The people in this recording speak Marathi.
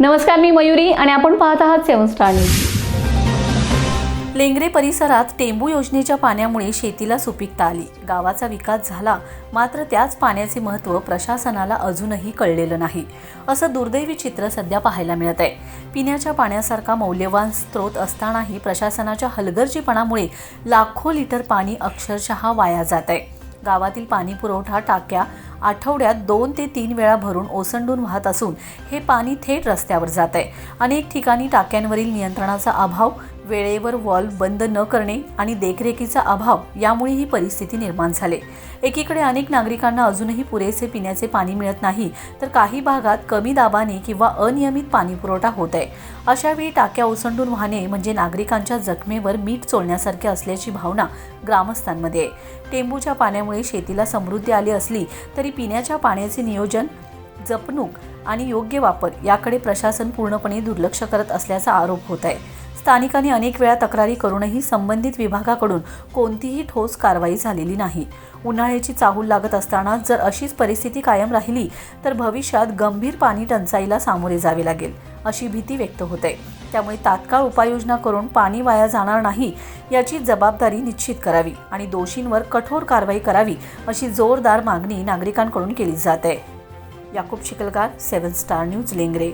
नमस्कार मी मयुरी आणि आपण पाहत आहात सेवन स्टार न्यूज. लेंगरे परिसरात टेंबू योजनेच्या पाण्यामुळे शेतीला सुपीकता आली. गावाचा विकास झाला मात्र त्याच पाण्याचे महत्त्व प्रशासनाला अजूनही कळलेलं नाही. असं दुर्दैवी चित्र सध्या पाहायला मिळत आहे. पिण्याच्या पाण्यासारखा मौल्यवान स्रोत असतानाही प्रशासनाच्या हलगर्जीपणामुळे लाखो लिटर पाणी अक्षरशः वाया जात आहे. गावातील पाणी पुरवठा टाक्या आठवड्यात दोन ते तीन वेळा भरून ओसंडून वाहत असून हे पाणी थेट रस्त्यावर जात आहे. अनेक ठिकाणी टाक्यांवरील नियंत्रणाचा अभाव वेळेवर वॉल्व बंद न करणे आणि देखरेखीचा अभाव यामुळे ही परिस्थिती निर्माण झाली. एकीकडे अनेक नागरिकांना अजूनही पुरेसे पिण्याचे पाणी मिळत नाही तर काही भागात कमी दाबाने किंवा अनियमित पाणी पुरवठा होत आहे. अशावेळी टाक्या ओसंडून वाहणे म्हणजे नागरिकांच्या जखमेवर मीठ चोळण्यासारखे असल्याची भावना ग्रामस्थांमध्ये आहे. टेंबूच्या पाण्यामुळे शेतीला समृद्धी आली असली तरी पिण्याच्या पाण्याचे नियोजन जपणूक आणि योग्य वापर याकडे प्रशासन पूर्णपणे दुर्लक्ष करत असल्याचा आरोप होत आहे. स्थानिकांनी अनेक वेळा तक्रारी करूनही संबंधित विभागाकडून कोणतीही ठोस कारवाई झालेली नाही. उन्हाळ्याची चाहूल लागत असताना जर अशीच परिस्थिती कायम राहिली तर भविष्यात गंभीर पाणी टंचाईला सामोरे जावे लागेल अशी भीती व्यक्त होते. त्यामुळे तात्काळ उपाययोजना करून पाणी वाया जाणार नाही याची जबाबदारी निश्चित करावी आणि दोषींवर कठोर कारवाई करावी अशी जोरदार मागणी नागरिकांकडून केली जात. आहे Yakub Chikhalkar seven star news Lengre.